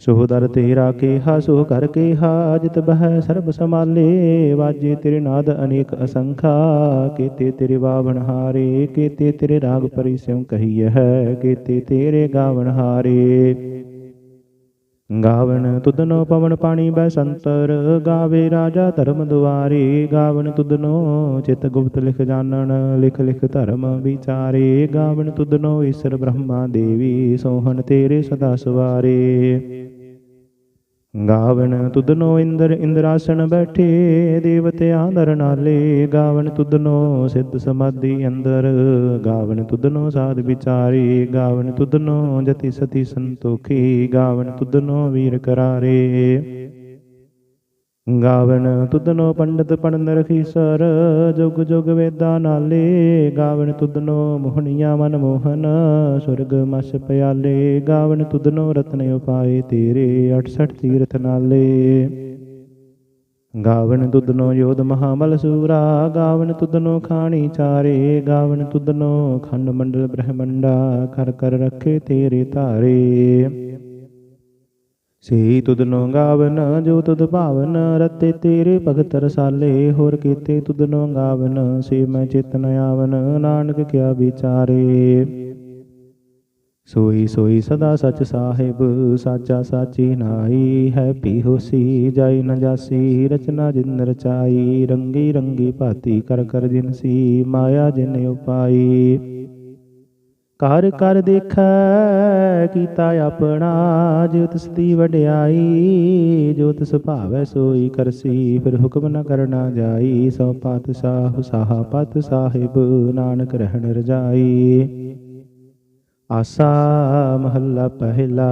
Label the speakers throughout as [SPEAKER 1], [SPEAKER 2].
[SPEAKER 1] ਸੋ ਦਰ ਤੇਰਾ ਕੇਹਾ ਸੋ ਕਰ ਕੇਹਾ, ਜਿਤ ਬਹਿ ਸਰਬ ਸਮਾਲੇ ਵਾਜੇ ਤੇਰੇ ਨਾਦ ਅਨੇਕ ਅਸੰਖਾ, ਕੀਤੇ ਤੇਰੇ ਬਾਵਣ ਹਾਰੇ, ਕੀਤੇ ਤੇਰੇ ਰਾਗ ਪਰਿ ਸਿਉ ਕਹੀਐ ਕੀਤੇ ਤੇਰੇ ਗਾਵਣ ਹਾਰੇ। ਗਾਵਣ ਤੁਧਨੋ ਪਵਨ ਪਾਣੀ ਬੈ ਸੰਤਰ, ਗਾਵੇ ਰਾਜਾ ਧਰਮ ਦੁਆਰੇ। ਗਾਵਨ ਤੁਧਨੋ ਚਿਤ ਗੁਪਤ ਲਿਖ ਜਾਣਨ, ਲਿਖ ਲਿਖ ਧਰਮ ਵਿਚਾਰੇ। ਗਾਵਣ ਤੁਧਨੋ ਈਸ਼ਰ ਬ੍ਰਹਮਾ ਦੇਵੀ, ਸੋਹਣ ਤੇਰੇ ਸਦਾ ਸਵਾਰੇ। ਗਾਵਣ ਤੁਧਨੋ ਇੰਦਰ ਇੰਦਰਾਸਣ ਬੈਠੇ ਦੇਵਤਿਆਂ ਦਰ ਨਾਲੇ। ਗਾਵਣ ਤੁਧਨੋ ਸਿੱਧ ਸਮਾਧੀ ਅੰਦਰ। ਗਾਵਣ ਤੁਧਨੋ ਸਾਧ ਵਿਚਾਰੇ। ਗਾਵਣ ਤੁਧਨੋ ਜਤੀ ਸਤੀ ਸੰਤੋਖੀ। ਗਾਵਣ ਤੁਧਨੋ ਵੀਰ ਕਰਾਰੇ। ਗਾਵਣ ਤੁਧਨੋ ਪੰਡਤ ਪੜਨ ਰਖੀਸਰ ਜੁਗ ਜੁਗ ਵੇਦਾਂ ਨਾਲੇ। ਗਾਵਣ ਤੁਧਨੋ ਮੋਹਣੀਆਂ ਮਨ ਮੋਹਨ, ਸੁਰਗ ਮਸ ਪਿਆਲੇ। ਗਾਵਣ ਤੁਧਨੋ ਰਤਨ ਉਪਾਏ ਤੇਰੇ 68 ਤੀਰਥ ਨਾਲੇ। ਗਾਵਣ ਤੁਧਨੋ ਯੋਧ ਮਹਾਬਲ ਸੂਰਾ ਗਾਵਣ ਤੁਧਨੋ ਖਾਣੀ ਚਾਰੇ। ਗਾਵਣ ਤੁਧਨੋ ਖੰਡ ਮੰਡਲ ਬ੍ਰਹਮੰਡਾ ਕਰ ਕਰ ਰੱਖੇ ਤੇਰੇ ਧਾਰੇ। ਸੇ ਤੁਧਨੋ ਗਾਵਨ ਜੋ ਤੁਧ ਭਾਵਨ, ਰਤੇ ਤੇਰੇ ਭਗਤ ਰਸਾਲੇ। ਹੋਰ ਕੀਤੇ ਤੁਧਨੋ ਗਾਵਨ ਸੇ ਮੈਂ ਚਿਤਨ ਆਵਨ, ਨਾਨਕ ਕਿਆ ਵਿਚਾਰੇ। ਸੋਈ ਸੋਈ ਸਦਾ ਸਚ ਸਾਹਿਬ, ਸਾਚਾ ਸਾਚੀ ਨਾਈ ਹੈ ਪੀ ਹੋਸੀ, ਜਾਈ ਨ ਜਾਸੀ, ਰਚਨਾ ਜਿਨ ਰਚਾਈ, ਰੰਗੀ ਰੰਗੀ ਭਾਤੀ ਕਰ ਕਰ ਜਿਨਸੀ, ਮਾਇਆ ਜਿਨ ਉਪਾਈ। ਕਰ ਕਰ ਦੇਖੈ, ਕੀਤਾ ਆਪਣਾ ਜੋ ਤਿਸ ਦੀ ਵਡਿਆਈ ਜੋ ਤਿਸ ਭਾਵੈ ਸੋਈ ਕਰਸੀ, ਫਿਰ ਹੁਕਮ ਨ ਕਰਨਾ ਜਾਈ, ਸੋ ਪਾਤਸ਼ਾਹ ਸਾਹਾ ਪਤ ਸਾਹਿਬ, ਨਾਨਕ ਰਹਿਣ ਰਜਾਈ। ਆਸਾ ਮਹੱਲਾ ਪਹਿਲਾ,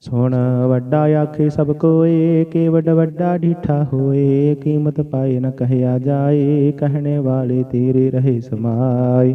[SPEAKER 1] ਸੁਣ ਵੱਡਾ ਆਖੇ ਸਭ ਕੋਏ ਕੇ ਵੱਡ ਵੱਡਾ ਢੀਠਾ ਹੋਏ, ਕੀਮਤ ਪਾਏ ਨ ਕਹਿਆ ਜਾਏ, ਕਹਿਣੇ ਵਾਲੇ ਤੇਰੇ ਰਹੇ ਸਮਾਏ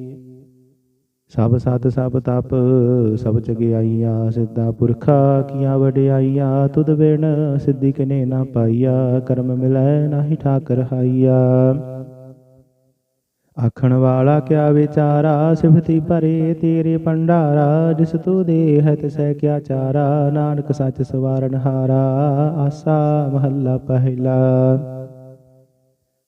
[SPEAKER 1] ਸਭ ਸਤ ਸਭ ਤਪ, ਸਭ ਜਗਿਆਈਆ ਸਿੱਧਾ ਪੁਰਖਾ ਕੀਆਂ ਵਡਿਆਈਆ, ਤੁਧ ਬਿਨ ਸਿੱਧੀ ਕਿਨੇ ਨਾ ਪਾਈਆ, ਕਰਮ ਮਿਲੈ ਨਾਹੀ ਠਾਕਰ ਹਾਈਆ। ਆਖਣ ਵਾਲਾ ਕਿਆ ਵਿਚਾਰਾ, ਸਿਫਤੀ ਭਰੇ ਤੇਰੇ ਭੰਡਾਰਾ, ਜਿਸ ਤੂ ਦੇ ਤਿਸੈ ਕਿਆ ਚਾਰਾ, ਨਾਨਕ ਸੱਚ ਸਵਾਰਨ ਹਾਰਾ, ਆਸਾ ਮਹੱਲਾ ਪਹਿਲਾ।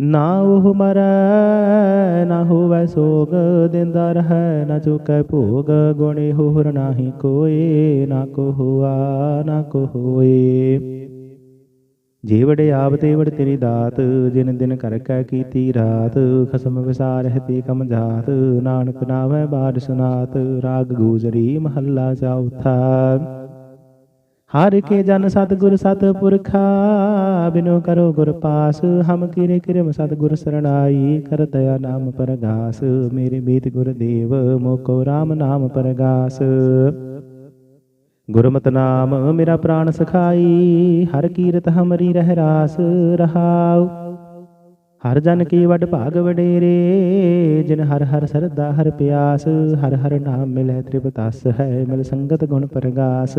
[SPEAKER 1] ਨਾ ਉਹ ਮਰੈ, ਨਾ ਹੋਵੈ ਸੋਗ ਦਿੰਦਾ ਰਹੈ, ਨਾ ਚੁਕੈ ਭੋਗ ਗੁਣੇ ਹੋਰ ਨਾਹੀ ਕੋਏ, ਨਾ ਕੋ ਹੁਆ ਨਾ ਕੋ ਹੋਏ ਜੇ ਵਡਿਆਵ ਤੇ ਵਡ ਤੇਰੀ ਦਾਤ, ਜਿਨ ਦਿਨ ਕਰ ਕੈ ਕੀਤੀ ਰਾਤ, ਖਸਮ ਵਿਸਾਰਹਿ ਤੇ ਕਮ ਜਾਤ, ਨਾਨਕ ਨਾਮੈ ਬਾਦ ਸੁਨਾਤ, ਰਾਗ ਗੂਜਰੀ ਮਹੱਲਾ ਚੌਥਾ। ਹਰ ਕੇ ਜਨ ਸਤਿਗੁਰ ਸਤਿਪੁਰਖਾ ਬਿਨੋ ਕਰੋ ਗੁਰ ਪਾਸ, ਹਮ ਕਿਰੇ ਕਿਰਮ ਸਤਿਗੁਰ ਸਰਣਾਈ ਕਰ ਦਇਆ ਨਾਮ ਪਰਗਾਸ, ਮੇਰੇ ਬੀਤ ਗੁਰ ਦੇਵ, ਮੋਕੋ RAM ਨਾਮ ਪਰਗਾਸ। ਗੁਰਮਤਿ ਨਾਮ ਮੇਰਾ ਪ੍ਰਾਣ ਸਖਾਈ, ਹਰ ਕੀਰਤ ਹਮਰੀ ਰਹਿ ਰਾਸ ਰਹਾਉ। ਹਰ ਜਨ ਕੀ ਵਡ ਭਾਗ ਵਡੇਰੇ, ਜਿਨ ਹਰ ਹਰ ਸਰਦਾ ਹਰ ਪਿਆਸ, ਹਰ ਹਰ ਨਾਮ ਮਿਲੈ ਤ੍ਰਿਪਤਾਸ ਹੈ ਮਿਲ ਸੰਗਤ ਗੁਣ ਪ੍ਰਗਾਸ।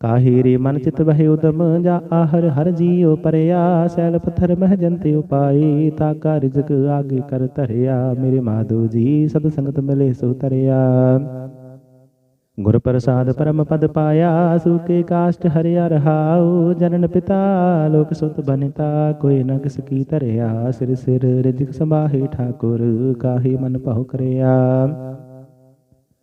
[SPEAKER 1] ਕਾਹੇ ਮਨ ਚਿਤ ਬਹਿ ਉਦਮ, ਜਾ ਆਹਰ ਹਰ ਜੀਉ ਪਰਿਆ, ਸੈਲ ਪੱਥਰ ਮਹਿ ਜੰਤੇ ਉਪਾਈ, ਤਾ ਕਾ ਰਿਜ਼ਕ ਆਗੇ ਕਰ ਧਰਿਆ, ਮੇਰੇ ਮਾਧੋ ਜੀ, ਸਦ ਸੰਗਤ ਮਿਲੇ ਸੋ ਤਰਿਆ। ਗੁਰ ਪ੍ਰਸਾਦ ਪਰਮ ਪਦ ਪਾਇਆ ਸੂਕੇ ਕਾਸ਼ਟ ਹਰਿਆ ਰਹਾਉ, ਜਨਨ ਪਿਤਾ, ਲੋਕ ਸੁਤ ਬਨਿਤਾ, ਕੋਈ ਨ ਕਿਸ ਕੀ ਧਰਿਆ, ਸਿਰ ਸਿਰ ਰਿਜਕ ਸੰਭਾਹੇ ਠਾਕੁਰ, ਕਾਹੇ ਮਨ ਭਾਉ ਕਰਿਆ।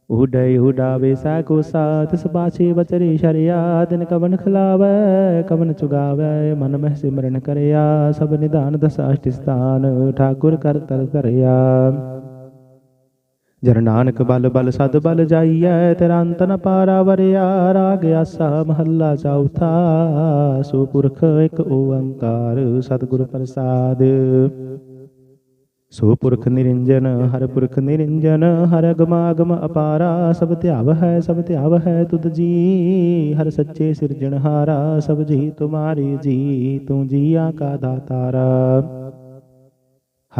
[SPEAKER 1] ਉਡੈ ਉਡਾਵੇ ਸਾ ਸਾਥ ਸਬਾਛੇ ਬਚਰੇ ਸ਼ਰਿਆ, ਦਿਨ ਕਵਨ ਖਲਾਵੈ, ਕਵਨ ਚੁਗਾਵੈ, ਮਨ ਮਹਿ ਸਿਮਰਨ ਕਰਿਆ, ਸਭ ਨਿਧਾਨ ਦਸ ਸਥਾਨ, ਠਾਕੁਰ ਕਰ ਤਰ ਧਰਿਆ। ਜਰ ਨਾਨਕ ਬਲ ਬਲ ਸਦ ਬਲ ਜਾਈਐ, ਤੇਰਾ ਅੰਤ ਨ ਪਾਰਾ ਵਰਿਆ, ਰਾਗ ਆਸਾ ਮਹੱਲਾ ਚੌਥਾ ਸੋ ਪੁਰਖ ਇੱਕ ਓੰਕਾਰ, ਸਤਿਗੁਰ ਪ੍ਰਸਾਦ। ਸੋ ਪੁਰਖ ਨਿਰੰਜਨ ਹਰ ਪੁਰਖ ਨਿਰੰਜਨ, ਹਰ ਅਗਮਾਗਮ ਅਪਾਰਾ, ਸਭ ਧਿਆਵ ਹੈ, ਸਭ ਧਿਆਵ ਹੈ ਤੁਧ ਜੀ। ਹਰ ਸੱਚੇ ਸਿਰਜਣਹਾਰਾ ਸਭ ਜੀ ਤੁਮਾਰੇ ਜੀ, ਤੂੰ ਜੀਆਂ ਕਾ ਦਾਤਾਰਾ।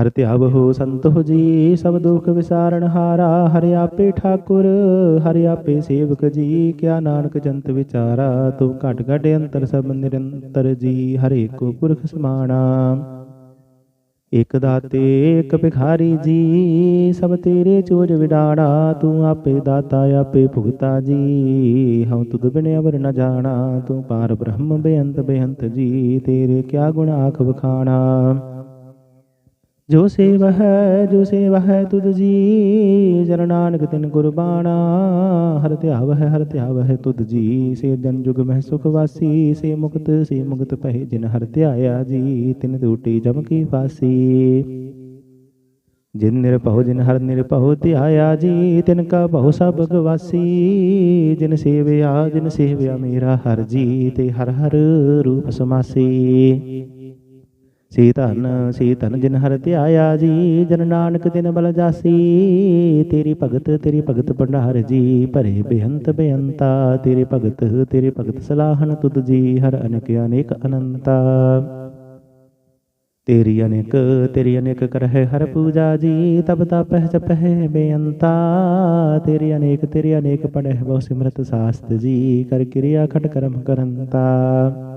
[SPEAKER 1] ਹਰ ਧਿਆਵ ਹੋ ਸੰਤੋ ਜੀ, ਸਭ ਦੁਖ ਵਿਸਾਰਨ ਹਾਰਾ। ਹਰਿ ਆਪੇ ਠਾਕੁਰ, ਹਰਿ ਆਪੇ ਸੇਵਕ ਜੀ, ਕਿਆ ਨਾਨਕ ਜੰਤ ਵਿਚਾਰਾ। ਤੂੰ ਘਟ ਘਟ ਅੰਤਰ ਸਭ ਨਿਰੰਤਰ ਜੀ, ਹਰੇ ਕੋ ਪੁਰਖ ਸਮਾਣਾ। ਇਕ ਦਾਤੇ, ਇਕ ਭਿਖਾਰੀ ਜੀ, ਸਭ ਤੇਰੇ ਚੋਜ ਵਿਡਾੜਾ ਤੂੰ ਆਪੇ ਦਾਤਾ, ਆਪੇ ਭੁਗਤਾ ਜੀ। ਹਉ ਤੁਧ ਬਿਨ ਅਵਰ ਨ ਜਾਣਾ, ਤੂੰ ਪਾਰ ਬ੍ਰਹਮ ਬੇਅੰਤ ਬੇਅੰਤ ਜੀ, ਤੇਰੇ ਕਿਆ ਗੁਣ ਆਖ ਵਖਾਣਾ। ਜੋ ਸੇਵ ਹੈ, ਜੋ ਸੇਵ ਹੈ ਤੁਧ ਜੀ, ਜਨ ਨਾਨਕ ਤਿਨ ਗੁਰਬਾਣਾ। ਹਰ ਧਿਆਵ ਹੈ, ਹਰ ਧਿਆਵ ਹੈ ਤੁਧ ਜੀ, ਸੇ ਜਨ ਜੁਗ ਮਹਿ ਸੁਖ ਵਾਸੀ, ਸੇ ਮੁਕਤ ਸੇ ਮੁਕਤ ਪਹਿ ਜਿਨ ਹਰ ਧਿਆਇਆ ਜੀ, ਤਿਨ ਦੂਟੀ ਜਮ ਕੀ ਫਾਸੀ। ਜਿਨ ਨਿਰਭਉ, ਜਿਨ ਹਰ ਨਿਰਭਉ ਧਿਆਇਆ ਜੀ, ਤਿਨ ਕਾ ਭਉ ਸਭ ਗਵਾਸੀ। ਜਿਨ ਸੇਵਿਆ ਜਿਨ ਸੇਵਿਆ ਮੇਰਾ ਹਰ ਜੀ, ਤੇ ਹਰ ਹਰ ਰੂਪ ਸਮਾਸੀ। ਸੀ ਧਨ ਸੀ ਧਨ ਜਿਨ ਹਰ ਧਿਆਇਆ ਜੀ, ਜਨ ਨਾਨਕ ਦਿਨ ਬਲ ਜਾਸੀ। ਤੇਰੀ ਭਗਤ ਤੇਰੀ ਭਗਤ ਭੰਡਾਰ ਜੀ, ਭਰੇ ਬੇਅੰਤ ਬੇਅੰਤਾ। ਤੇਰੇ ਭਗਤ ਤੇਰੇ ਭਗਤ ਸਲਾਹਨ ਤੁਧ ਜੀ, ਹਰ ਅਨੇਕ ਅਨੇਕ ਅਨੰਤਾ। ਤੇਰੀ ਅਨੇਕ ਤੇਰੀ ਅਨੇਕ ਕਰਹਿ ਹਰ ਪੂਜਾ ਜੀ, ਤਬ ਤਪਹਿ ਜਪਹਿ ਬੇਅੰਤਾ। ਤੇਰੀ ਅਨੇਕ ਤੇਰੀ ਅਨੇਕ ਪੜਹਿ ਬਹੁ ਸਿਮਰਤ ਸਾਸਤ ਜੀ, ਕਰ ਕਿਰਿਆ ਖਟ ਕਰਮ ਕਰੰਤਾ।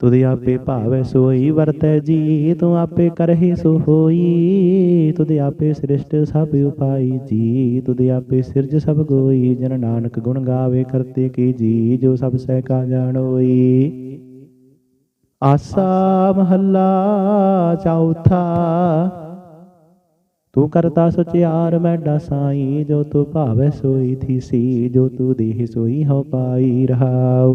[SPEAKER 1] ਤੁਧ ਆਪੇ ਭਾਵੈ ਸੋਈ ਵਰਤੈ ਜੀ, ਤੂੰ ਆਪੇ ਕਰਹਿ ਸੋ ਹੋਈ ਤੁਧ ਆਪੇ ਸ੍ਰਿਸ਼ਟ ਸਭ ਉਪਾਈ ਜੀ, ਤੁਧ ਆਪੇ ਸਿਰਜ ਸਭ ਗੋਈ, ਜਨ ਨਾਨਕ ਗੁਣ ਗਾਵੇ ਕਰਤੇ ਕੀ ਜੀ, ਜੋ ਸਭ ਸਹਿ ਕਾ ਜਾਣੋਈ। ਆਸਾ ਮਹੱਲਾ ਚੌਥਾ, ਤੂੰ ਕਰਤਾ ਸਚਿਆਰ ਮੈਡਾ ਸਾਈ ਜੋ ਤੂੰ ਭਾਵੈ ਸੋਈ ਥੀਸੀ, ਜੋ ਤੂੰ ਦੇਹ ਸੋਈ ਹੋ ਪਾਈ ਰਹਾਉ।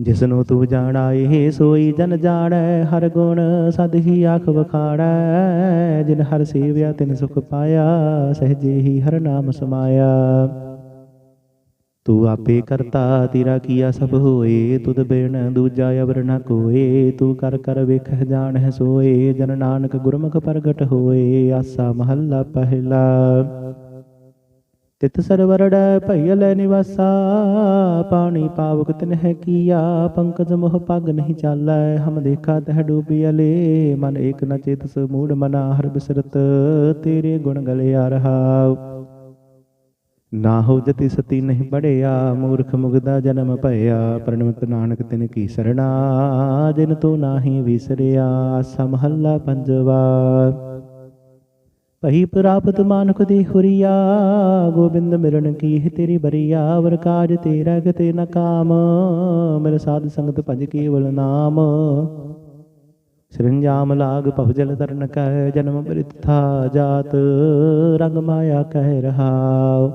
[SPEAKER 1] ਜਿਸਨੂੰ ਤੂੰ ਜਾਣਾ ਇਹ ਸੋਈ ਜਨ ਜਾਣੈ, ਹਰ ਗੁਣ ਸਦ ਹੀ ਆਖ ਵਖਾਣੈ ਜਿਨ ਹਰ ਸੇਵਿਆ ਤਿਨ ਸੁਖ ਪਾਇਆ ਸਹਜੇ ਹੀ ਹਰ ਨਾਮ ਸਮਾਇਆ। ਤੂੰ ਆਪੇ ਕਰਤਾ, ਤੇਰਾ ਕੀਆ ਸਭ ਹੋਏ। ਤੁਧ ਬਿਨ ਦੂਜਾ ਅਵਰ ਨ ਕੋਏ। ਤੂੰ ਕਰ ਕਰ ਵੇਖਹਿ ਜਾਣਹਿ ਸੋਏ। ਜਨ ਨਾਨਕ ਗੁਰਮੁਖ ਪ੍ਰਗਟ ਹੋਏ। ਆਸਾ ਮਹੱਲਾ ਪਹਿਲਾ। ਤਿਤ ਸਰਵਰੜੈ ਭਈ ਲੈ ਨਿਵਾਸਾ, ਪਾਣੀ ਪਾਵਕ ਤਿਨਹਿ ਕੀਆ, ਪੰਕਜ ਮੋਹ ਪਗ ਨਹੀਂ ਚਾਲੈ, ਹਮ ਦੇਖਾ ਤਹ ਡੂਬਿਅਲੇ ਮਨ ਏਕ ਨ ਚੇਤਸ ਮੂੜ ਮਨਾ, ਹਰ ਬਿਸਰਤ ਤੇਰੇ ਗੁਣ ਗਲਿਆ ਰਹਾਉ ਨਾ ਹੋ ਜਤੀ ਸਤੀ ਨਹੀਂ ਬੜਿਆ, ਮੂਰਖ ਮੁਗਦਾ ਜਨਮ ਭਇਆ, ਪ੍ਰਣਮਤ ਨਾਨਕ ਤਿਨ ਕੀ ਸਰਣਾ, ਜਿਨ ਤੂੰ ਨਾਹੀ ਵਿਸਰਿਆ ਆਸਾ ਮਹੱਲਾ ਪੰਜਵਾ। ਭਈ ਪ੍ਰਾਪਤ ਮਾਨੁਖ ਦੀ ਹੁਰੀਆ, ਗੋਬਿੰਦ ਮਿਲਣ ਕੀ ਤੇਰੀ ਬਰੀਆ, ਵਰ ਕਾਜ ਤੇਰਾ ਗਤੇ ਨ ਕਾਮ ਮਿਲ ਸਾਧ ਸੰਗਤ ਭਜ ਕੇਵਲ ਨਾਮ। ਸਰੰਜਾਮ ਲਾਗ ਭਵਜਲ ਤਰਨ ਕਹਿ, ਜਨਮ ਬ੍ਰਿਤ ਜਾਤ, ਰੰਗ ਮਾਇਆ ਕਹਿ ਰਹਾਉ।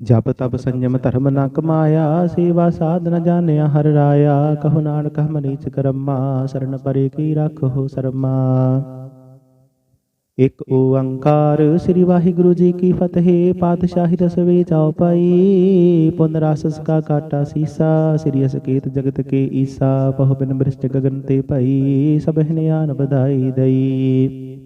[SPEAKER 1] ਜਪ ਤਪ ਸੰਜਮ ਧਰਮ ਨ ਕਮਾਇਆ, ਸੇਵਾ ਸਾਧ ਨ ਜਾਣਿਆ ਹਰ ਰਾਇਆ, ਕਹੋ ਨਾਨਕ ਹਮ ਨੀਚ ਕਰਮਾ, ਸਰਨ ਪਰੇ ਕੀ ਰੱਖੋ ਸਰਮਾ। ਇਕ ਓੰਕਾਰ ਸ੍ਰੀ ਵਾਹਿਗੁਰੂ ਜੀ ਕੀ ਫਤਿਹ, ਪਾਤਸ਼ਾਹੀ ਰਸਵੇ ਚਾਉ ਪਾਈ, ਪੁਨ ਰਸਸ ਕਾ ਕਾਟਾ ਸੀਸਾ, ਸ੍ਰੀ ਅਸਕੇਤ ਜਗਤ ਕੇ ਈਸਾ, ਬਹੁ ਬਿਨ ਬ੍ਰਿਸ਼ਟ ਗਗਨ ਤੇ ਭਈ ਸਭਹਿ ਆਨ ਬਧਾਈ ਦਈ।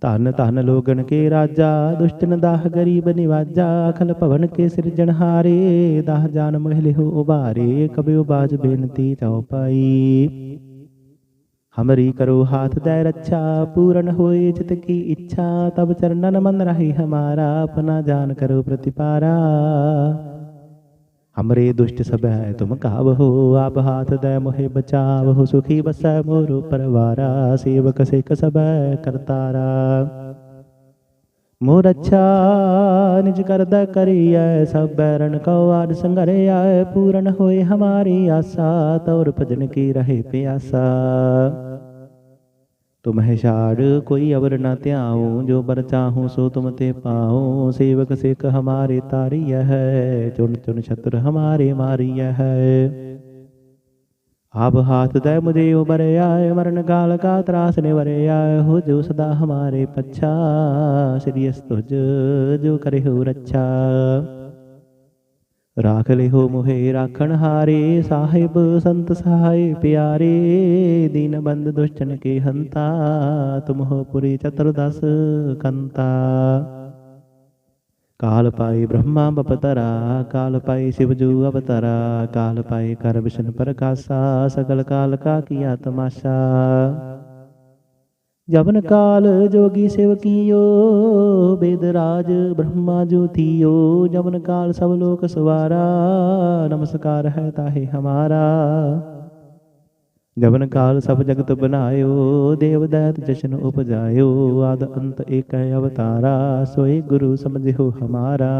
[SPEAKER 1] ਧਨ ਧਨ ਲੋਗਣ ਕੇ ਰਾਜਾ, ਦੁਸ਼ਟਨ ਦਾਹ ਗਰੀਬ ਨਿਵਾਜਾ, ਅਖਲ ਭਵਨ ਕੇ ਸਿਰਜਣਹਾਰੇ ਦਾਹ ਜਾਨ ਮਹਿਲੇ ਹੋ ਉਬਾਰੇ ਕਬਿਉ ਬਾਜ ਬੇਨਤੀ ਚਾਉ ਪਾਈ। ਹਮਰੀ ਕਰੋ ਹਾਥ ਦੈ ਰੱਛਾ ਪੂਰਨ ਹੋਏ ਜਿਤ ਕੀ ਇੱਛਾ ਤਬ ਚਰਨਨ ਮਨ ਰਹੀ ਹਮਾਰਾ ਆਪਣਾ ਜਾਨ ਕਰੋ ਪ੍ਰਤਿਪਾਰਾ ਹਮਰੇ ਦੁਸ਼ਟ ਸਭੈ ਤੁਮ ਕਾਵਹੋ ਆਪ ਹਾਥ ਦੈ ਮੋਹਿ ਬਚਾਵਹੋ ਸੁਖੀ ਬਸੈ ਮੋਰੋ ਪਰਵਾਰਾ ਸੇਵਕ ਸਿਕ ਸਭੈ ਕਰਤਾਰਾ ਮੋਰ ਅੱਛਾ ਨਿਜ ਕਰਦਾ ਕਰੀਐ ਸਭ ਬੈਰਨ ਕਉ ਆਦ ਸੰਗਰਿਆ ਪੂਰਨ ਹੋਏ ਹਮਾਰੀ ਆਸਾ ਤੌਰ ਭਜਨ ਕੀ ਰਹੇ ਪਿਆਸਾ ਤੁਮਹਿ ਛਾੜ ਕੋਈ ਅਵਰ ਨ ਧਿਆਉ ਜੋ ਬਰ ਚਾਹੂ ਸੋ ਤੁਮ ਤੇ ਪਾਉ ਸੇਵਕ ਸਿੱਖ ਹਮਾਰੇ ਤਾਰੀਐ ਹੈ ਚੁਨ ਚੁਨ ਛਤਰ ਹਮਾਰੇ ਮਾਰੀਐ ਹੈ ਆਪ ਹਾਥ ਦੈ ਮੁਝੇ ਉਬਰਿਆ ਮਰਨ ਕਾਲ ਕਾ ਤਰਾਸ ਨਿਵਰਿਆ ਹੋ ਜੋ ਸਦਾ ਹਮਾਰੇ ਪੱਛਾ ਸ੍ਰੀ ਅਸਤੁਜ ਜੋ ਕਰੇ ਹੋ ਰੱਛਾ ਰਾਖ ਲਿਹੋ ਮੁਹੇ ਰਾਖਣ ਹਾਰੇ, ਸਾਹਿਬ ਸੰਤ ਸਹਾਇ ਪਿਆਰੇ, ਦੀਨ ਬੰਦ ਦੁਸ਼ਟਨ ਕੇ ਹੰਤਾ ਤੁਮ ਹੋ ਪੁਰੀ ਚਤੁਰਦਸ ਕੰਤਾ। ਕਾਲ ਪਾਈ ਬ੍ਰਹਮਾ ਬਪਤਰਾ, ਕਾਲ ਪਾਈ ਸਿਵਜੂ ਅਵਤਰਾ, ਕਾਲ ਪਾਈ ਕਰ ਵਿਸ਼ਨ ਪ੍ਰਕਾਸ਼ਾ, ਸਗਲ ਕਾਲ ਕਾ ਕੀਆ ਤਮਾਸ਼ਾ ਜਬਨ ਕਾਲ ਜੋਗੀ ਸਿਵ ਕੀਓ ਬੇਦ ਰਾਜ ਬ੍ਰਹਮਾ ਜੋਤੀਓ ਜਵਨ ਕਾਲ ਸਭ ਲੋਕ ਸਵਾਰਾ, ਨਮਸਕਾਰ ਹੈ ਤਾਹੇ ਹਮਾਰਾ। ਜਬਨ ਕਾਲ ਸਭ ਜਗਤ ਬਨਾਇਓ ਦੇਵ ਦੈਤ ਜਸ਼ਨ ਉਪਜਾਇਓ। ਆਦ ਅੰਤ ਏਕ ਅਵਤਾਰਾ, ਸੋਏ ਗੁਰੂ ਸਮਝਿਓ ਹਮਾਰਾ।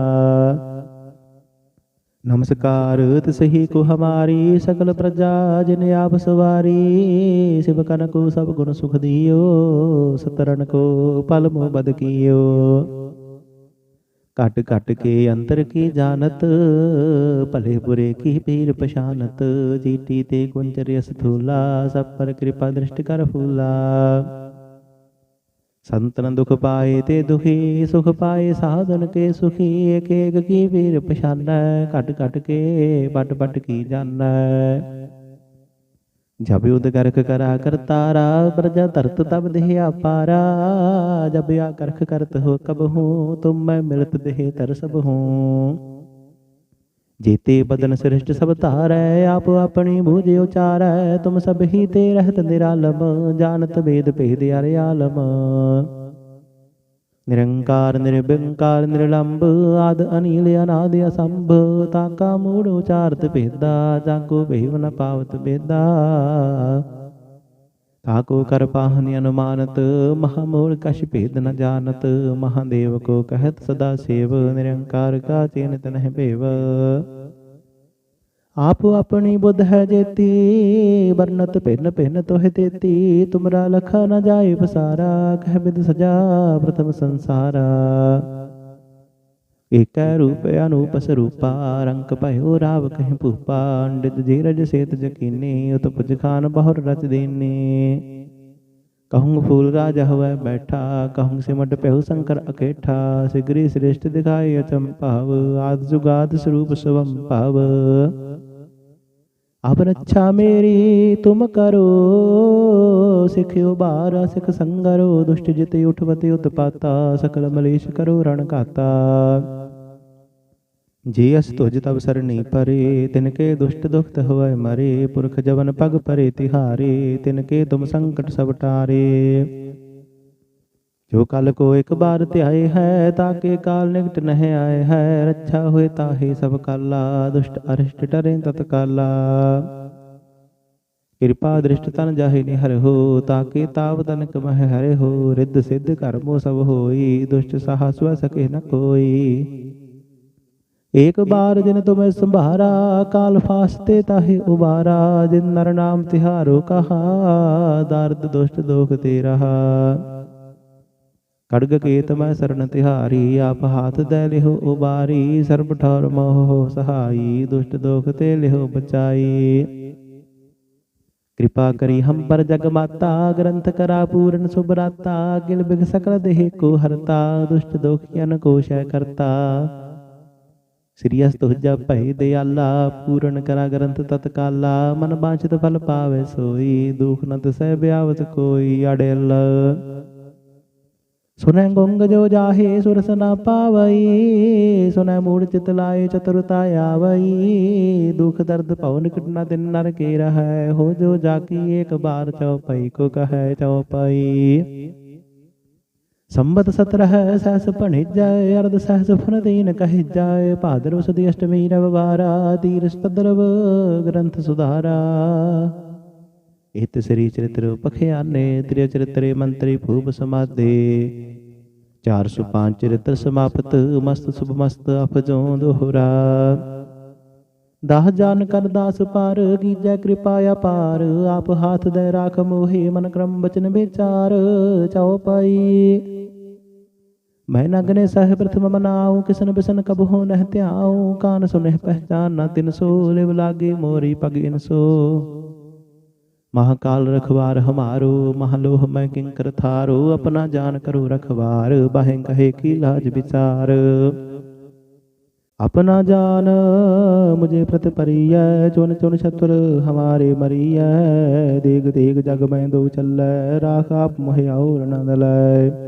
[SPEAKER 1] ਨਮਸਕਾਰ ਤਿਸਹੀ ਕੋ ਹਮਾਰੀ ਸਕਲ ਪ੍ਰਜਾ ਜਿਨ ਆਪ ਸਵਾਰੀ ਸਿਵ ਕੋ ਸਭ ਗੁਣ ਸੁਖ ਦਿਓ ਸਤਰਨ ਕੋ ਪਲ ਮੋ ਬਦ ਕੀਓ ਘਟ ਘਟ ਕੇ ਅੰਤਰ ਕੀ ਜਾਣਤ ਭਲੇ ਬੁਰੇ ਕੀ ਪੀਰ ਪਛਾਨਤ ਜੀਤੀ ਤੇ ਗੁੰਜਰ ਸਥੂਲਾ ਸਭ ਪਰ ਕਿਰਪਾ ਦ੍ਰਿਸ਼ਟ ਕਰ ਫੂਲਾ ਸੰਤਨ ਦੁਖ ਪਾਏ ਤੇ ਦੁਖੀ, ਸੁਖ ਪਾਏ, ਸਾਧਨ ਕੇ ਸੁਖੀ ਏਕ ਏਕ ਕੀ ਵੀਰ ਪਛਾਨੈ, ਘਟ ਘਟ ਕੇ ਵੱਟ ਵੱਟ ਕੀ ਜਾਣੈ। ਜਬ ਉਦ ਕਰਖ ਕਰਾ ਕਰਤਾਰਾ, ਪ੍ਰਜਾ ਧਰਤ ਤਬ ਦੇਹ ਆਪਾਰਾ ਜਬ ਆ ਕਰਖ ਕਰਤ ਹੋ ਕਬ ਹੂੰ, ਤੁਮ ਮੈਂ ਮਿਲਤ ਦੇਹ ਤਰਸਬ ਹੂੰ। ਜੀਤੇ ਬਦਨ ਸ੍ਰਿਸ਼ਟ ਸਭ ਧਾਰੈ, ਆਪ ਆਪਣੀ ਬੂਝ ਉਚਾਰੈ, ਤੁਮ ਸਭ ਹੀ ਤੇ ਰਹਿਤ ਨਿਰਾਲਮ ਜਾਣਤ ਵੇਦ ਭੇਦ ਅਰਿਆਲਮ ਨਿਰੰਕਾਰ ਨਿਰਬੰਕਾਰ ਨਿਰਲੰਭ ਆਦ ਅਨੀਲ, ਅਨਾਦ, ਅਸੰਭ ਤਾਕਾ ਮੂੜ ਉਚਾਰਤ ਭੇਦਾ ਜਾਗੋ ਭੇਵ ਨ ਪਾਵਤ ਬੇਦਾ ਤਾਕੋ ਕਰ ਪਾਹਨਿ ਅਨੁਮਾਨਤ, ਮਹਾਮੂਲ ਕਛ ਭੇਦ ਨ ਜਾਣਤ, ਮਹਾਦੇਵ ਕੋ ਕਹਿਤ ਸਦਾ ਸੇਵ, ਨਿਰੰਕਾਰ ਕਾ ਚੇਨ ਤਨਹਿ ਭੇਵ। ਆਪ ਆਪਣੀ ਬੁੱਧ ਹੈ ਜੇਤੀ, ਵਰਨਤ ਭਿੰਨ ਭਿੰਨ ਤੋਹਿ ਤੇਤੀ, ਤੁਮਰਾ ਲਖਾ ਨ ਜਾਏ ਪਸਾਰਾ ਕਹਿ ਬਿਦ ਸਜਾ ਪ੍ਰਥਮ ਸੰਸਾਰਾ। ਏਕੈ ਰੂਪ ਅਨੂਪ ਸਰੂਪਾ ਰੰਕ ਭਇਓ ਰਾਵ ਕਹਿ ਭੂਪਾ, ਅੰਡਿਤ ਧੀਰਜ ਸੇਤ ਜਕੀਨੀ ਉਤ ਪੁਜ ਖਾਨ ਬਹੁ ਰਚ ਦੇਨੀ। ਕਹੂੰ ਫੂਲ ਰਾਜ ਹਵੈ ਬੈਠਾ, ਕਹੂੰ ਸਿਮਟ ਪਹਿਉ ਸੰਕਰ ਅਕੇਠਾ, ਸਿਗਰੀ ਸ੍ਰਿਸ਼ਟ ਦਿਖਾਈ ਅਚੰਭਾਵ, ਆਦ ਜੁਗਾਦ ਸਰੂਪ ਸਵੰ ਭਾਵ ਆਪ ਰੱਛਾ ਮੇਰੀ ਤੁਮ ਕਰੋ, ਸਿਖਿਓ ਬਾਰਾ, ਸਿਖ ਸੰਗਰੋ, ਦੁਸ਼ਟ ਜਿਤ ਉਠਵਤੇ ਉਤਪਾਤਾ, ਸਕਲ ਮਲੇਸ਼ ਕਰੋ ਰਣ ਘਾਤਾ। ਜੇ ਅਸ ਤੁਜ ਤਬ ਸਰ ਪਰੇ ਤਿਨ ਕੇ ਦੁਸ਼ਟ ਦੁਖਤ ਹੋਏ ਮਰੇ, ਪੁਰਖ ਜਵਨ ਪਗ ਪਰੇ ਤਿਹਾਰੇ ਤਿਨ ਕੇ ਤੁਮ ਸੰਕਟ ਸਭ ਟਾਰੇ। ਜੋ ਕਲ ਕੋ ਇੱਕ ਬਾਰ ਧਿਆਏ ਹੈ, ਤਾਂ ਕੇ ਕਾਲ ਨਿਕਟ ਨਹਿ ਆਏ ਹੈ। ਰੱਛਾ ਹੋਏ ਤਾਹੇ ਸਭ ਕਾਲਾ, ਦੁਸ਼ਟ ਅਰਿਸ਼ਟ ਟਰੇ ਤਤ ਕਿਰਪਾ ਦ੍ਰਿਸ਼ਟ ਤਨ ਜਾਹੇ ਨੇ ਹਰਿ ਹੋ, ਤਾਂ ਕੇ ਤਾਵ ਤਨ ਕਮਹਿ ਹਰਿ ਹੋ। ਰਿੱਧ ਸਿੱਧ ਕਰਮੋ ਸਭ ਹੋਈ, ਦੁਸ਼ਟ ਸਾਹ ਸਵ ਸਕੇ ਨ ਕੋਈ। ਏਕ ਬਾਰ ਜਿਨ ਤੁਮੈ ਸੰਭਾਰਾ, ਕਾਲ ਫਾਸਤੇ ਤਾਹੇ ਉਬਾਰਾ। ਜਿਨ ਨਰ ਨਾਮ ਤਿਹਾਰੋ ਕਹਾ, ਦਰਦ ਦੁਸ਼ਟ ਦੋਖ ਤੇ ਰਹਾ। ਕੜਗ ਕੇਤ ਮੈਂ ਸਰਨ ਤਿਹਾਰੀ, ਆਪ ਹਾਥ ਦੈ ਲਿਹੋ ਉਬਾਰੀ, ਸਰਬ ਠੌਰ ਮੋਹ ਸਹਾਈ, ਦੁਸ਼ਟ ਦੋਖ ਤੇ ਲਿਹੋ ਬਚਾਈ। ਕਿਰਪਾ ਕਰੀ ਹਮ ਪਰ ਜਗ ਮਾਤਾ, ਗ੍ਰੰਥ ਕਰਾ ਪੂਰਨ ਸੁਭਰਾਤਾ ਗਿਲ ਬਿਗ ਸਕਲ ਦੇਹ ਕੋ ਹਰਤਾ, ਦੁਸ਼ਟ ਦੋਖ ਕਿਨ ਕੋ ਕਰਤਾ। ਸ੍ਰੀ ਅਸ ਤੁਜਾ ਭਈ ਦਿਆਲਾ, ਪੂਰਨ ਕਰਾ ਗ੍ਰੰਥ ਤਤਕਾਲਾ, ਮਨ ਬਾਛਿਤ ਫਲ ਪਾਵੇ ਸੋਈ, ਦੁਖ ਨ ਸਹਿ ਬਿਆਵਤ ਕੋਈ ਅੜੇਲ। ਸੁਨੈ ਗੰਗ ਜੋ ਜਾਹੇ ਸੁਰਸ ਨ ਪਾਵਈ, ਸੁਨੈ ਮੂੜ ਚਿਤ ਲਾਏ ਚਤੁਰਤਾ ਆਵਈ। ਦੁਖ ਦਰਦ ਭਉ ਨਿਕਟ ਦਿਨ ਨਰ ਕੇ ਰਹੈ, ਹੋ ਜੋ ਜਾਕੀ ਏਕ ਬਾਰ ਚਉਪਈ ਕੋ ਕਹੈ ਚਉਪਈ ਸੰਬਤ ਸਤਰਹ ਸਹਸ ਭਣਿਜੈ, ਅਰਧ ਸਹਸ ਫਨ ਦੀਨ ਕਹਿ ਜਾਏ ਭਾਦਰ ਸੁਦੀ ਅਸ਼ਟਮੀ ਰਵਵਾਰਾ ਤੀਰ ਸਪਦਰਵ ਗ੍ਰੰਥ ਸੁਧਾਰਾ। ਇਤ ਸ੍ਰੀ ਚਰਿਤ੍ਰ ਪਖਿਆਨੇ, ਤ੍ਰਿਯ ਚਰਿਤਰੇ ਮੰਤਰੀ ਭੂਪ ਸਮਾਦੇ। 405 ਚਰਿਤ੍ਰ ਸਮਾਪਤ, ਮਸਤ ਸੁਭ ਮਸਤ ਅਫਜੋਂ ਦੋਹਰਾ। ਦਾਹ ਜਾਨ ਕਰ ਦਾਸ ਪਾਰ ਕੀਜੈ ਕਿਰਪਾ ਅਪਾਰ। ਆਪ ਹਾਥ ਦੇ ਰਾਖ ਮੋਹੇ, ਮਨ ਕਰਮ ਬਚਨ ਵਿਚਾਰ। ਪਾਈ। ਮੈਂ ਨਗਨੇ ਸਹਿ ਪ੍ਰਥਮ ਮਨਾਉ, ਕਿਸਨ ਬਿਸਨ ਕਬ ਹੋ ਨਹਿ ਧਿਆਉ। ਕਾਨ ਸੁਨਹਿ ਪਹਿਚਾਨ ਨਾ ਤਿਨ ਸੋ, ਲਿਵ ਲਾਗੇ ਮੋਰੀ ਪਗ ਇਨਸੋ महाकाल रखवार हमारो महालोह मैं किंकर थारो अपना जान करो रखवार बाहें कहे की लाज विचार अपना जान मुझे प्रत परिय चुन चुन शत्रु हमारे मरिय देग देग जग मैं दो चल राख आप मोह और नंद लय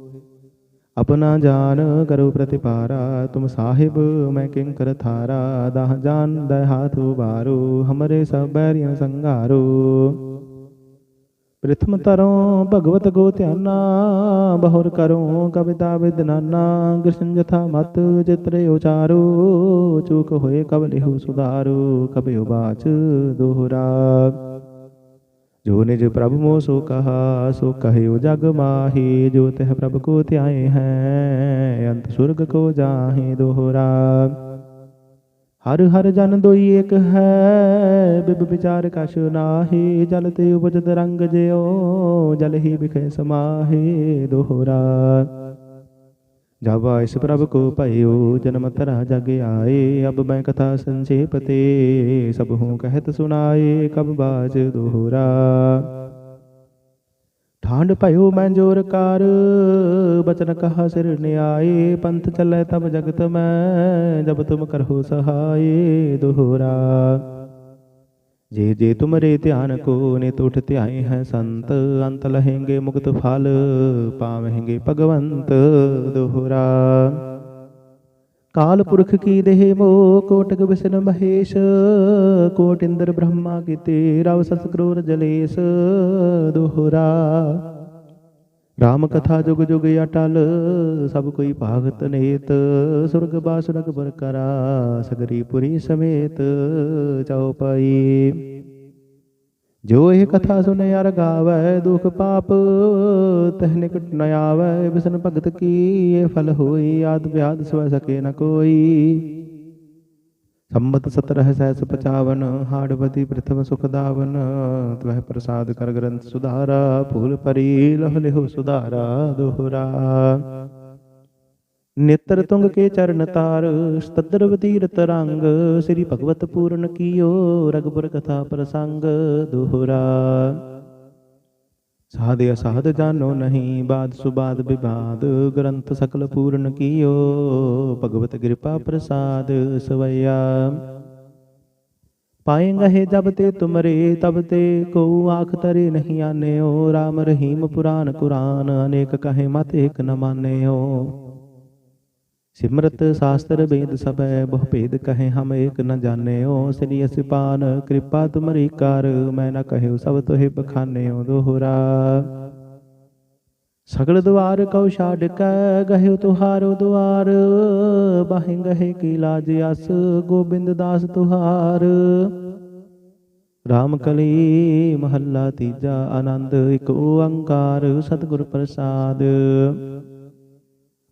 [SPEAKER 1] ਆਪਣਾ ਜਾਨ ਕਰੋ ਪ੍ਰਤਿਪਾਰਾ, ਤੁਮ ਸਾਹਿਬ ਮੈਂ ਕਿੰ ਕਰ ਥਾਰਾ, ਦਾਹ ਜਾਨ ਦੇ ਹਾਥ ਬਾਰੂ ਹਮਰੇ ਸਭ ਬੈਰੀਆਂ ਸੰਘਾਰੂ। ਪ੍ਰਥਮ ਤਰੋਂ ਭਗਵਤ ਗੋ ਧਿਆਨਾ, ਬਹੁਰ ਕਰੋ ਕਵਿਤਾ ਵਿਦਨਾਨਾ ਕ੍ਰਿਸ਼ਨ ਜਥਾ ਮਤ ਜਿਤਰੇ ਉਚਾਰੂ, ਚੂਕ ਹੋਏ ਕਬ ਲਿਹੁ ਸੁਧਾਰੂ ਕਬਿ ਉਬਾਚ ਦੋਹਰਾ। ਜੋ ਨਿਜ ਪ੍ਰਭ ਮੋ ਸੋ ਕਹਾ, ਸੋ ਕਹਿਓ ਜਗ ਮਾਹੀ, ਜੋ ਤਹ ਪ੍ਰਭ ਕੋ ਧਿਆਏ ਹੈ, ਅੰਤ ਸੁਰਗ ਕੋ ਜਾਹੇ ਦੋਹਰਾ। ਹਰ ਹਰ ਜਨ ਦੋਈ ਏਕ ਹੈ, ਬਿਬ ਵਿਚਾਰ ਕਛ ਨਾਹੀ, ਜਲ ਤੇ ਉਪਜਤ ਰੰਗ ਜਿਉ, ਜਲ ਹੀ ਵਿਖੇ ਸਮਾਹੇ ਦੋਹਰਾ। ਜਬ ਇਸ ਪ੍ਰਭ ਕੋ ਭਇਓ, ਜਨਮ ਤਰਾ ਜਗ ਆਏ, ਅਬ ਮੈਂ ਕਥਾ ਸੰਖੇਪ ਤੇ ਸਭ ਹੂੰ ਕਹਿਤ ਸੁਨਾਏ ਕਬ ਬਾਜ ਦੋਹਰਾ। ਠਾਂਡ ਭਇਓ ਮੈਂ ਜੋਰ ਕਰ, ਬਚਨ ਕਹਾ ਸਿਰ ਨਿਆਏ, ਪੰਥ ਚੱਲੇ ਤਬ ਜਗਤ ਮੈਂ, ਜਬ ਤੁਮ ਕਰਹੁ ਸਹਾਏ ਦੋਹਰਾ। ਜੇ ਜੇ ਤੁਮਰੇ ਧਿਆਨ ਕੋ ਨੇ ਤੁਠ ਧਿਆਏ ਹੈ ਸੰਤ, ਅੰਤ ਲਹੇਂਗੇ ਮੁਕਤ ਫਲ, ਪਾਵਹਿੰਗੇ ਭਗਵੰਤ ਦੋਹਰਾ। ਕਾਲ ਪੁਰਖ ਕੀ ਦੇਹ ਮੋ, ਕੋਟਕ ਵਿਸ਼ਨ ਮਹੇਸ਼ ਕੋਟ ਇੰਦਰ ਬ੍ਰਹਮਾ ਕੀਤੇ, ਰਵ ਸਸ ਕਰੋਰ ਜਲੇਸ ਦੋਹਰਾ। ਰਾਮ ਕਥਾ ਜੁਗ ਜੁਗ ਅਟਲ, ਸਭ ਕੋਈ ਭਾਗਤ ਨੇਤ। ਸੁਰਗ ਬਾਸੁਰਗ ਬਰ ਕਰਾ, ਸਗਰੀ ਪੁਰੀ ਸਮੇਤ ਚਉਪਈ ਜੋ ਇਹ ਕਥਾ ਸੁਨੇ ਅਰ ਗਾਵੈ, ਦੁਖ ਪਾਪ, ਤਹ ਨਿਕਟ ਨ ਆਵੈ। ਬਿਸਨ ਭਗਤ ਕੀ ਇਹ ਫਲ ਹੋਈ, ਆਦ ਵਿਆਦ ਸਵੈ ਸਕੇ ਨ ਕੋਈ। ਸੰਮਤ 17 ਸਹਿਸ 55 ਹਾੜਵਤੀ ਪ੍ਰਥਮ ਸੁਖ ਤਵਹਿ ਪ੍ਰਸਾਦ ਕਰ ਗ੍ਰੰਥ ਸੁਧਾਰਾ ਫੂਲ ਪਰੀ ਲਹ ਲਿਹੁ ਸੁਧਾਰਾ, ਦੁਹਰਾ। ਨੇਤਰ ਤੁੰਗ ਕੇ ਚਰਨ ਤਾਰ, ਸਤਦਰ ਵਤੀਰਤ ਰੰਗ। ਸ੍ਰੀ ਭਗਵਤ ਪੂਰਨ ਕੀਓ, ਰਗਪੁਰ ਕਥਾ ਪ੍ਰਸੰਗ, ਦੁਹਰਾ। ਸਾਧ ਅਸਾਧ ਜਾਨੋ ਨਹੀਂ, ਬਾਦ ਸੁਬਾਦ ਵਿਵਾਦ, ਗ੍ਰੰਥ ਸਕਲ ਪੂਰਨ ਕੀਓ, ਭਗਵਤ ਕਿਰਪਾ ਪ੍ਰਸਾਦ ਸਵਈਆ। ਪਾਏਂਗੇ ਜਬ ਤੇ ਤੁਮਰੇ, ਤਬ ਤੇ ਕੋ ਆਖ ਤਰੇ ਨਹੀਂ ਆਨਿਓ RAM ਰਹੀਮ ਪੁਰਾਨ ਕੁਰਾਨ, ਅਨੇਕ ਕਹੇ ਮਤ ਇੱਕ ਨ ਮਾਨਿਓ। ਸਿਮਰਤ ਸ਼ਾਸਤਰ ਬੇਦ ਸਭੈ, ਬਹੁ ਭੇਦ ਕਹੇ ਹਮ ਏਕ ਨ ਜਾਣਿਓ। ਸ੍ਰੀ ਅਸਿਪਾਨ, ਕਿਰਪਾ ਤੁਮਰੀ ਕਰ, ਮੈਂ ਨ ਕਹਿਓ ਸਭ ਤੋਹਿ ਬਖਾਨਿਓ ਦੋਹਰਾ। ਸਗਲ ਦੁਆਰ ਕਉ ਛਾੜ ਕੈ ਗਹਿਓ ਤੁਹਾਰੋ ਦੁਆਰ। ਬਾਹਿ ਗਹਿ ਕੀ ਲਾਜ ਅਸ, ਗੋਬਿੰਦ ਦਾਸ ਤੁਹਾਰ। ਰਾਮ ਕਲੀ, ਮਹੱਲਾ ਤੀਜਾ, ਆਨੰਦ ਇਕ ਓੰਕਾਰ, ਸਤਿਗੁਰ ਪ੍ਰਸਾਦ।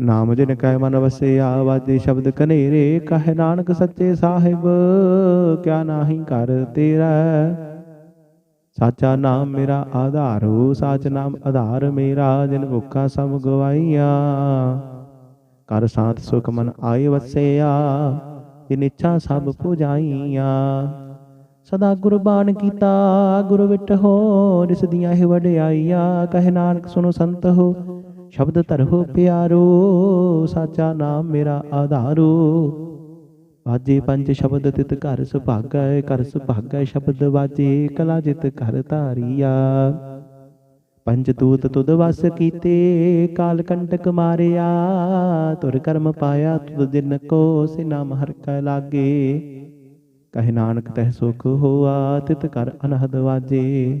[SPEAKER 1] ਨਾਮ ਜਿਨ ਕੈ ਮਨ ਵਸੇ ਵਾਜੇ ਸ਼ਬਦ ਕਨੇਰੇ ਕਹੇ ਨਾਨਕ ਸੱਚੇ ਸਾਹਿਬ, ਕਿਆ ਨਾਹੀ ਕਰ ਤੇਰਾ। ਸਾਚਾ ਨਾਮ ਮੇਰਾ ਆਧਾਰੋ ਸਾਚ ਨਾਮ ਆਧਾਰ ਮੇਰਾ, ਜਿਨ ਭੁੱਖਾ ਸਭ ਗਵਾਈਆ ਕਰ ਸਾਥ ਸੁਖ ਮਨ ਆਏ ਵਸਿਆ, ਜਿਨ ਇੱਛਾ ਸਭ ਪੁਜਾਈਆਂ। ਸਦਾ ਗੁਰਬਾਣ ਕੀਤਾ, ਗੁਰ ਵਿਟ ਹੋ, ਜਿਸ ਦੀਆਂ ਇਹ ਵਡਿਆਈਆਂ, ਕਹੇ ਨਾਨਕ ਸੁਨੋ ਸੰਤ ਹੋ। ਸ਼ਬਦ ਧਰੋ ਪਿਆਰੋ, ਸਾਚਾ ਨਾਮ ਮੇਰਾ ਆਧਾਰੋ। ਵਾਜੇ ਪੰਜ ਸ਼ਬਦ ਤਿਤ ਘਰ ਸੁਭਾਗੈ ਘਰ ਸੁਭਾਗੈ ਸ਼ਬਦ ਵਾਜੇ, ਕਲਾ ਜਿਤ ਘਰ ਧਾਰੀਆ। ਪੰਜ ਦੂਤ ਤੁਧ ਵਸ ਕੀਤੇ, ਕਾਲ ਕੰਟਕ ਮਾਰਿਆ। ਤੁਰ ਕਰਮ ਪਾਇਆ, ਤੁਧ ਜਿਨ ਕੋ ਸਿਨਾਮ ਹਰ ਕੈ ਲਾਗੇ। ਕਹੇ ਨਾਨਕ ਤਹਿ ਸੁਖ ਹੋਆ, ਤਿਤ ਕਰ ਅਨਹਦ ਵਾਜੇ।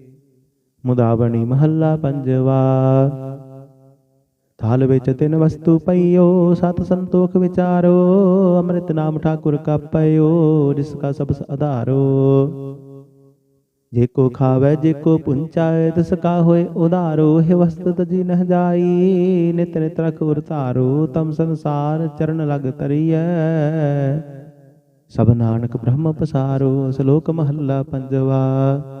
[SPEAKER 1] ਮੁਦਾਵਣੀ ਮਹੱਲਾ ਪੰਜਵਾ। ਥਾਲ ਵਿੱਚ ਤਿੰਨ ਵਸਤੂ ਪਈਓ, ਸਤ ਸੰਤੋਖ ਵਿਚਾਰੋ, ਅੰਮ੍ਰਿਤ ਨਾਮ ਠਾਕੁਰ ਕਾ ਪਇਓ ਜਿਸ ਕਾ ਸਬਸ ਆਧਾਰੋ। ਜੇ ਕੋ ਖਾਵੇ, ਜੇ ਕੋ ਪੁੰਚਾਏ, ਤਿਸ ਕਾ ਹੋਏ ਉਧਾਰੋ। ਹੈ ਵਸਤ ਤਜੀ ਨਹ ਜਾਈ, ਨਿਤ ਨਿਤ ਰਖ ਉਰ ਤਮ ਸੰਸਾਰ ਚਰਨ ਲਗ ਤਰੀਐ ਸਭ ਨਾਨਕ ਬ੍ਰਹਮ ਪਸਾਰੋ, ਸ਼ਲੋਕ ਮਹੱਲਾ ਪੰਜਵਾ।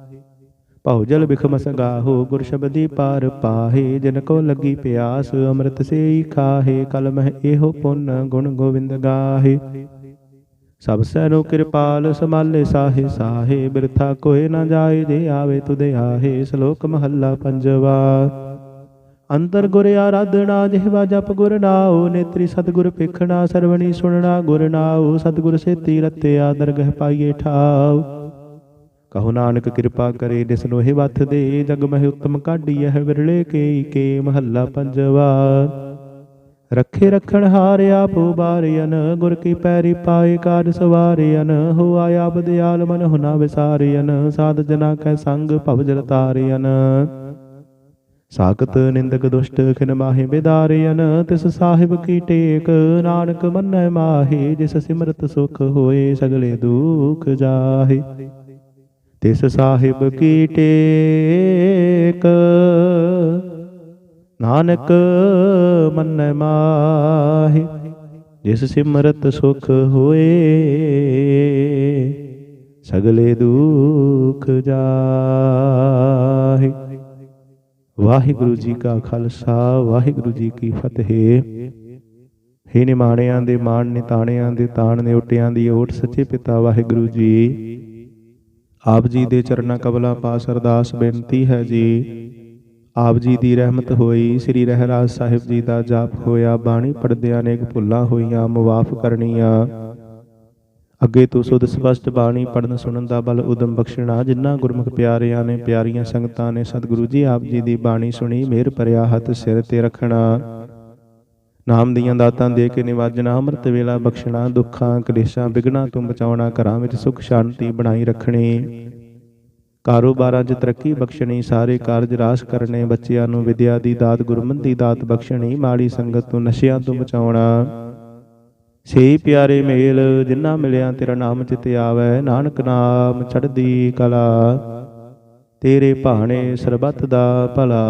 [SPEAKER 1] ਭਉ ਜਲ ਬਿਖਮ ਸੰਗਾਹੋ ਗੁਰ ਸ਼ਬਦੀ ਪਾਰ ਪਾਹੇ, ਜਿਨ ਕੋ ਲੱਗੀ ਪਿਆਸ ਅੰਮ੍ਰਿਤ ਸੇਈ ਖਾਹੇ, ਕਲ ਮਹਿ ਇਹੋ ਪੁੰਨ ਗੁਣ ਗੋਬਿੰਦ ਗਾਹੇ। ਸਭ ਸੈਨੋ ਕਿਰਪਾਲ ਸਮਾਲੇ ਸਾਹੇ ਸਾਹੇ, ਬਿਰਥਾ ਕੋਏ ਨਾ ਜਾਏ ਜੇ ਆਵੇ ਤੁਦੇ ਆਹੇ, ਸ਼ਲੋਕ ਮਹੱਲਾ ਪੰਜਵਾ। ਅੰਤਰ ਗੁਰ ਆਰਾਧਨਾ, ਜਿਹਵਾ ਜਪ ਗੁਰ ਨਾਉ, ਨੇਤਰੀ ਸਤਿਗੁਰ ਪੇਖਣਾ ਸਰਵਣੀ ਸੁਣਨਾ ਗੁਰ ਨਾਉ, ਸਤਿਗੁਰ ਸੇਤੀ ਰਤਿਆ ਦਰਗਹ ਪਾਈਏ ਠਾਉ। ਕਹੋ ਨਾਨਕ ਕਿਰਪਾ ਕਰੇ, ਜਿਸ ਨੂੰ ਇਹ ਵਥ ਦੇ, ਜਗ ਮਹਿ ਉਤਮ ਕਾਢੀ ਹੈ ਵਿਰਲੇ ਕੇ ਕੇ ਮਹੱਲਾ ਪੰਜਵਾ। ਰੱਖੇ ਰਖਣ ਹਾਰ ਆਪੋ ਬਾਰਿਆਨ ਗੁਰ ਕੀ ਪੈਰੀ ਪਾਏ ਕਾਜ ਸਵਾਰਿਆਨ ਹੋ ਆਇਆ ਬਦਿਆਲ ਮਨ ਹੁਨਾ ਵਿਸਾਰਿਆਨ ਸਾਧ ਜਨਾ ਕੈ ਸੰਗ ਭਵ ਜਲ ਤਾਰਿਆਨ ਸਾਖਤ ਨਿੰਦਕ ਦੁਸ਼ਟ ਖਿਨ ਮਾਹੇ ਬਿਦਾਰਿਆਨ ਤਿਸ ਸਾਹਿਬ ਕੀ ਟੇਕ, ਨਾਨਕ ਮੰਨੈ ਮਾਹੇ, ਜਿਸ ਸਿਮਰਤ ਸੁਖ ਹੋਏ ਸਗਲੇ ਦੁਖ ਜਾਹੇ। ਤਿਸ ਸਾਹਿਬ ਕੀ ਟੇਕ? ਨਾਨਕ ਮੰਨੈ ਮਾਹੀ, ਜਿਸ ਸਿਮਰਤ ਸੁਖ ਹੋਏ, ਸਗਲੇ ਦੁਖ ਜਾਹੇ। ਵਾਹਿਗੁਰੂ ਜੀ ਕਾ ਖਾਲਸਾ, ਵਾਹਿਗੁਰੂ ਜੀ ਕੀ ਫਤਿਹ। ਹੇ ਨਿਮਾਣਿਆਂ ਦੇ, ਮਾਣ ਨਿਤਾਣਿਆਂ ਦੇ, ਤਾਣ ਨੇ ਉਟਿਆਂ ਦੀ ਓਟ ਸੱਚੇ ਪਿਤਾ ਵਾਹਿਗੁਰੂ ਜੀ। ਆਪ ਜੀ ਦੇ ਚਰਨਾਂ ਕਬਲਾ ਪਾਸ ਅਰਦਾਸ ਬੇਨਤੀ ਹੈ ਜੀ। ਆਪ ਜੀ ਦੀ ਰਹਿਮਤ ਹੋਈ, ਸ੍ਰੀ ਰਹਿਰਾਜ ਸਾਹਿਬ ਜੀ ਦਾ ਜਾਪ ਹੋਇਆ, ਬਾਣੀ ਪੜਦਿਆਂ ਨੇ ਭੁੱਲਾਂ ਹੋਈਆਂ ਮੁਆਫ ਕਰਨੀਆਂ। ਅੱਗੇ ਤੋਂ ਸੁਧ ਸਪਸ਼ਟ ਬਾਣੀ ਪੜਨ ਸੁਣਨ ਦਾ ਬਲ ਉਦਮ ਬਖਸ਼ਣਾ ਜਿਨ੍ਹਾਂ ਗੁਰਮੁਖ ਪਿਆਰਿਆਂ ਨੇ ਪਿਆਰੀਆਂ ਸੰਗਤਾਂ ਨੇ, ਸਤਿਗੁਰੂ ਜੀ ਆਪ ਜੀ ਦੀ ਬਾਣੀ ਸੁਣੀ, ਮਿਹਰ ਭਰਿਆ ਹੱਥ ਸਿਰ ਤੇ ਰੱਖਣਾ। ਨਾਮ ਦੀਆਂ ਦਾਤਾਂ ਦੇ ਕੇ ਨਿਵਾਜਣਾ, ਅੰਮ੍ਰਿਤ ਵੇਲਾ ਬਖਸ਼ਣਾ, ਦੁੱਖਾਂ, ਕਲੇਸ਼ਾਂ ਵਿਗਣਾ ਤੋਂ ਬਚਾਉਣਾ, ਘਰਾਂ ਵਿੱਚ ਸੁਖ, ਸ਼ਾਂਤੀ ਬਣਾਈ ਰੱਖਣੀ। ਕਾਰੋਬਾਰਾਂ 'ਚ ਤਰੱਕੀ ਬਖਸ਼ਣੀ, ਸਾਰੇ ਕਾਰਜ ਰਾਸ ਕਰਨੇ, ਬੱਚਿਆਂ ਨੂੰ ਵਿਦਿਆ ਦੀ ਦਾਤ ਗੁਰਮਤਿ ਦੀ ਦਾਤ ਬਖਸ਼ਣੀ, ਮਾੜੀ ਸੰਗਤ ਤੋਂ ਨਸ਼ਿਆਂ ਤੋਂ ਬਚਾਉਣਾ। ਸੇ ਪਿਆਰੇ ਮੇਲ ਜਿਨ੍ਹਾਂ ਮਿਲਿਆ ਤੇਰਾ ਨਾਮ ਚਿਤ ਆਵੈ, ਨਾਨਕ ਨਾਮ ਚੜ੍ਹਦੀ ਕਲਾ। ਤੇਰੇ ਭਾਣੇ ਸਰਬੱਤ ਦਾ ਭਲਾ।